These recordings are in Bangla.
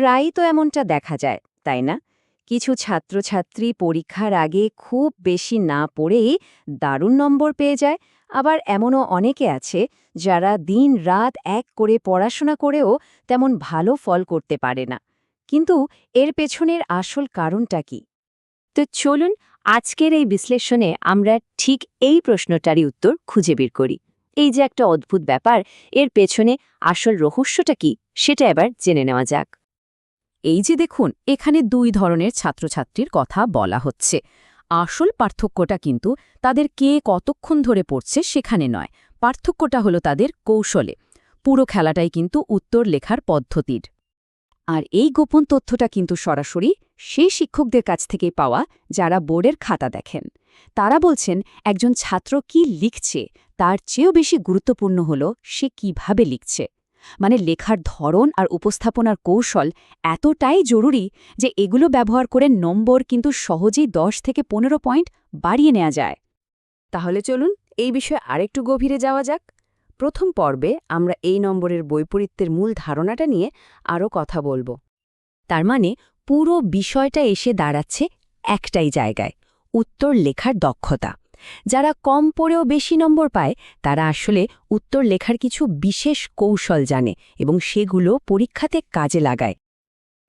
প্রায়ই তো এমনটা দেখা যায়, তাই না? কিছু ছাত্রছাত্রী পরীক্ষার আগে খুব বেশি না পড়েই দারুণ নম্বর পেয়ে যায়, আবার এমনও অনেকে আছে যারা দিন রাত এক করে পড়াশোনা করেও তেমন ভালো ফল করতে পারে না। কিন্তু এর পেছনের আসল কারণটা কি? তো চলুন আজকের এই বিশ্লেষণে আমরা ঠিক এই প্রশ্নটারই উত্তর খুঁজে বের করি। এই যে একটা অদ্ভুত ব্যাপার, এর পেছনে আসল রহস্যটা কি, সেটা এবার জেনে নেওয়া যাক। এই যে দেখুন, এখানে দুই ধরনের ছাত্রছাত্রীর কথা বলা হচ্ছে। আসল পার্থক্যটা কিন্তু তাদের কে কতক্ষণ ধরে পড়ছে সেখানে নয়। পার্থক্যটা হলো তাদের কৌশলে। পুরো খেলাটাই কিন্তু উত্তর লেখার পদ্ধতির। আর এই গোপন তথ্যটা কিন্তু সরাসরি সেই শিক্ষকদের কাছ থেকে পাওয়া যারা বোর্ডের খাতা দেখেন। তারা বলছেন, একজন ছাত্র কি লিখছে? তার চেয়েও বেশি গুরুত্বপূর্ণ হল সে কীভাবে লিখছে? মানে লেখার ধরন আর উপস্থাপনার কৌশল এতটাই জরুরি যে এগুলো ব্যবহার করে নম্বর কিন্তু সহজেই 10 থেকে পনেরো পয়েন্ট বাড়িয়ে নেওয়া যায়। তাহলে চলুন এই বিষয়ে আরেকটু গভীরে যাওয়া যাক। প্রথম পর্বে আমরা এই নম্বরের বৈপরীত্যের মূল ধারণাটা নিয়ে আরও কথা বলব। তার মানে পুরো বিষয়টা এসে দাঁড়াচ্ছে একটাই জায়গায়, উত্তর লেখার দক্ষতা। যারা কম পড়েও বেশি নম্বর পায়, তারা আসলে উত্তর লেখার কিছু বিশেষ কৌশল জানে এবং সেগুলো পরীক্ষাতে কাজে লাগায়।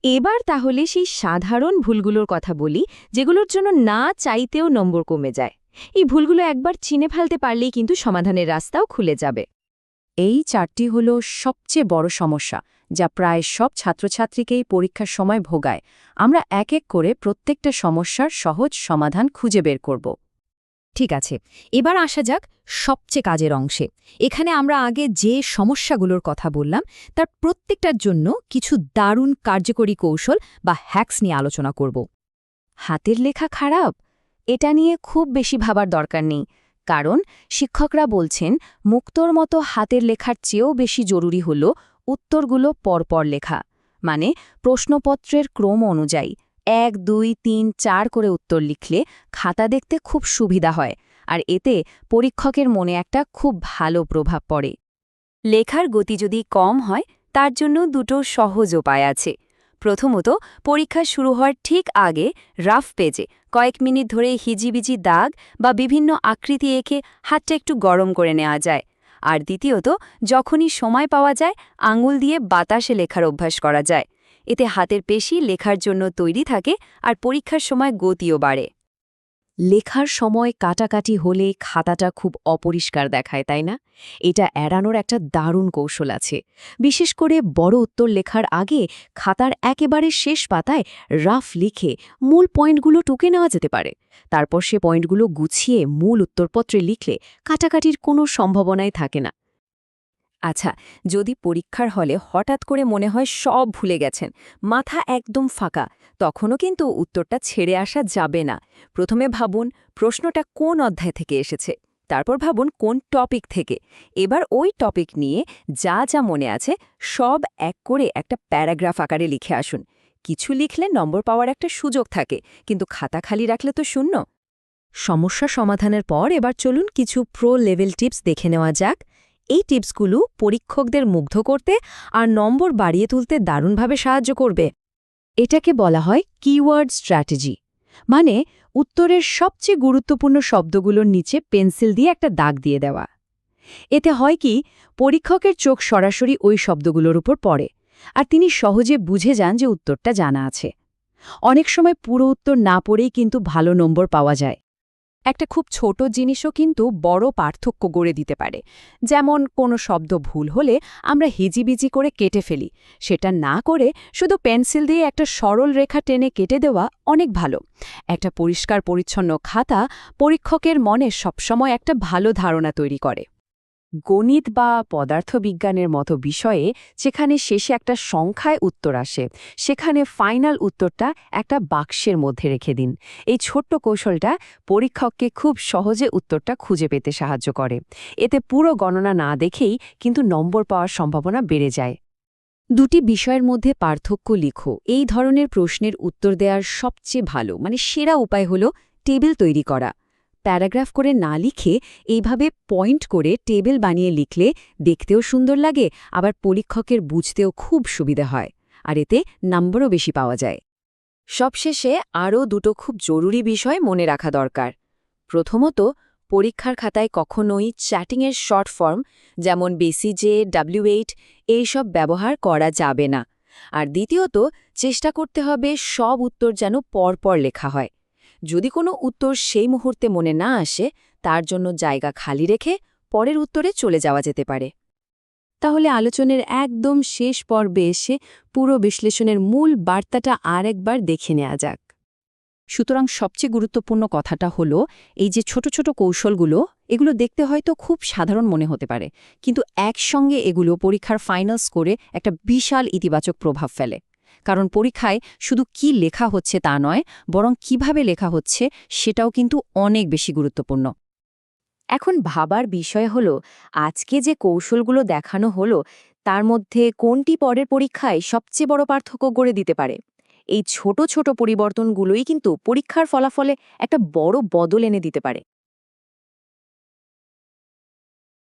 এবার তাহলে সেই সাধারণ ভুলগুলোর কথা বলি, যেগুলোর জন্য না চাইতেও নম্বর কমে যায়। এই ভুলগুলো একবার চিনে ফেলতে পারলেই কিন্তু সমাধানের রাস্তাও খুলে যাবে। এই চারটি হল সবচেয়ে বড় সমস্যা, যা প্রায় সব ছাত্রছাত্রীকেই পরীক্ষার সময় ভোগায়। আমরা এক এক করে প্রত্যেকটা সমস্যার সহজ সমাধান খুঁজে বের করব। ঠিক আছে, এবার আসা যাক সবচেয়ে কাজের অংশে। এখানে আমরা আগে যে সমস্যাগুলোর কথা বললাম, তার প্রত্যেকটার জন্য কিছু দারুণ কার্যকরী কৌশল বা হ্যাক্স নিয়ে আলোচনা করব। হাতের লেখা খারাপ? এটা নিয়ে খুব বেশি ভাবার দরকার নেই, কারণ শিক্ষকরা বলছেন মুক্তর মতো হাতের লেখার চেয়েও বেশি জরুরি হল উত্তরগুলো পরপর লেখা মানে প্রশ্নপত্রের ক্রম অনুযায়ী। এক, দুই, তিন, চার করে উত্তর লিখলে খাতা দেখতে খুব সুবিধা হয়, আর এতে পরীক্ষকের মনে একটা খুব ভালো প্রভাব পড়ে। লেখার গতি যদি কম হয়, তার জন্য দুটো সহজ উপায় আছে। প্রথমত, পরীক্ষা শুরু হওয়ার ঠিক আগে রাফ পেজে কয়েক মিনিট ধরে হিজিবিজি দাগ বা বিভিন্ন আকৃতি এঁকে হাতটা একটু গরম করে নেওয়া যায়। আর দ্বিতীয়ত, যখনই সময় পাওয়া যায়, আঙুল দিয়ে বাতাসে লেখার অভ্যাস করা যায়। এতে হাতের পেশি লেখার জন্য তৈরি থাকে আর পরীক্ষার সময় গতিও বাড়ে। লেখার সময় কাটাকাটি হলে খাতাটা খুব অপরিষ্কার দেখায়, তাই না? এটা এড়ানোর একটা দারুণ কৌশল আছে। বিশেষ করে বড় উত্তর লেখার আগে খাতার একেবারে শেষ পাতায় রাফ লিখে মূল পয়েন্টগুলো টুকে নেওয়া যেতে পারে। তারপর সে পয়েন্টগুলো গুছিয়ে মূল উত্তরপত্রে লিখলে কাটাকাটির কোনো সম্ভাবনাই থাকে না। আচ্ছা যদি পরীক্ষার হলে হঠাৎ করে মনে হয় সব ভুলে গেছেন, মাথা একদম ফাঁকা, তখনও কিন্তু উত্তরটা ছেড়ে আসা যাবে না। প্রথমে ভাবুন প্রশ্নটা কোন অধ্যায় থেকে এসেছে, তারপর ভাবুন কোন টপিক থেকে। এবার ওই টপিক নিয়ে যা যা মনে আছে সব এক করে একটা প্যারাগ্রাফ আকারে লিখে আসুন। কিছু লিখলে নম্বর পাওয়ার একটা সুযোগ থাকে, কিন্তু খাতা খালি রাখলে তো শূন্য। সমস্যা সমাধানের পর এবার চলুন কিছু প্রো লেভেল টিপস দেখে নেওয়া যাক। এই টিপসগুলো পরীক্ষকদের মুগ্ধ করতে আর নম্বর বাড়িয়ে তুলতে দারুণভাবে সাহায্য করবে। এটাকে বলা হয় কিওয়ার্ড স্ট্র্যাটেজি মানে উত্তরের সবচেয়ে গুরুত্বপূর্ণ শব্দগুলোর নিচে পেন্সিল দিয়ে একটা দাগ দিয়ে দেওয়া। এতে হয় কি, পরীক্ষকের চোখ সরাসরি ওই শব্দগুলোর উপর পড়ে আর তিনি সহজে বুঝে যান যে উত্তরটা জানা আছে। অনেক সময় পুরো উত্তর না পড়েই কিন্তু ভালো নম্বর পাওয়া যায়। একটা খুব ছোট জিনিসও কিন্তু বড় পার্থক্য গড়ে দিতে পারে। যেমন, কোনো শব্দ ভুল হলে আমরা হিজিবিজি করে কেটে ফেলি। সেটা না করে শুধু পেন্সিল দিয়ে একটা সরল রেখা টেনে কেটে দেওয়া অনেক ভালো। একটা পরিষ্কার পরিচ্ছন্ন খাতা পরীক্ষকের মনে সবসময় একটা ভালো ধারণা তৈরি করে। গণিত বা পদার্থবিজ্ঞানের মতো বিষয়ে যেখানে শেষে একটা সংখ্যায় উত্তর আসে, সেখানে ফাইনাল উত্তরটা একটা বাক্সের মধ্যে রেখে দিন। এই ছোট্ট কৌশলটা পরীক্ষককে খুব সহজে উত্তরটা খুঁজে পেতে সাহায্য করে। এতে পুরো গণনা না দেখেই কিন্তু নম্বর পাওয়ার সম্ভাবনা বেড়ে যায়। দুটি বিষয়ের মধ্যে পার্থক্য লিখো। এই ধরনের প্রশ্নের উত্তর দেওয়ার সবচেয়ে ভালো মানে সেরা উপায় হল টেবিল তৈরি করা। প্যারাগ্রাফ করে না লিখে এইভাবে পয়েন্ট করে টেবিল বানিয়ে লিখলে দেখতেও সুন্দর লাগে, আবার পরীক্ষকের বুঝতেও খুব সুবিধা হয়, আর এতে নাম্বারও বেশি পাওয়া যায়। সবশেষে আরও দুটো খুব জরুরি বিষয় মনে রাখা দরকার। প্রথমত, পরীক্ষার খাতায় কখনোই চ্যাটিংয়ের শর্ট ফর্ম, যেমন বেসিজে ডাব্লিউ এইট এইসব ব্যবহার করা যাবে না। আর দ্বিতীয়ত, চেষ্টা করতে হবে সব উত্তর যেন পরপর লেখা হয়। যদি কোনো উত্তর সেই মুহূর্তে মনে না আসে, তার জন্য জায়গা খালি রেখে পরের উত্তরে চলে যাওয়া যেতে পারে। তাহলে আলোচনার একদম শেষ পর্বে এসে পুরো বিশ্লেষণের মূল বার্তাটা আর একবার দেখে নেওয়া যাক। সুতরাং সবচেয়ে গুরুত্বপূর্ণ কথাটা হলো, এই যে ছোট ছোট কৌশলগুলো, এগুলো দেখতে হয়তো খুব সাধারণ মনে হতে পারে, কিন্তু একসঙ্গে এগুলো পরীক্ষার ফাইনাল স্কোরে একটা বিশাল ইতিবাচক প্রভাব ফেলে। কারণ পরীক্ষায় শুধু কি লেখা হচ্ছে তা নয়, বরং কীভাবে লেখা হচ্ছে সেটাও কিন্তু অনেক বেশি গুরুত্বপূর্ণ। এখন ভাবার বিষয় হল, আজকে যে কৌশলগুলো দেখানো হলো, তার মধ্যে কোনটি পরের পরীক্ষায় সবচেয়ে বড় পার্থক্য গড়ে দিতে পারে? এই ছোট ছোট পরিবর্তনগুলোই কিন্তু পরীক্ষার ফলাফলে একটা বড় বদল এনে দিতে পারে।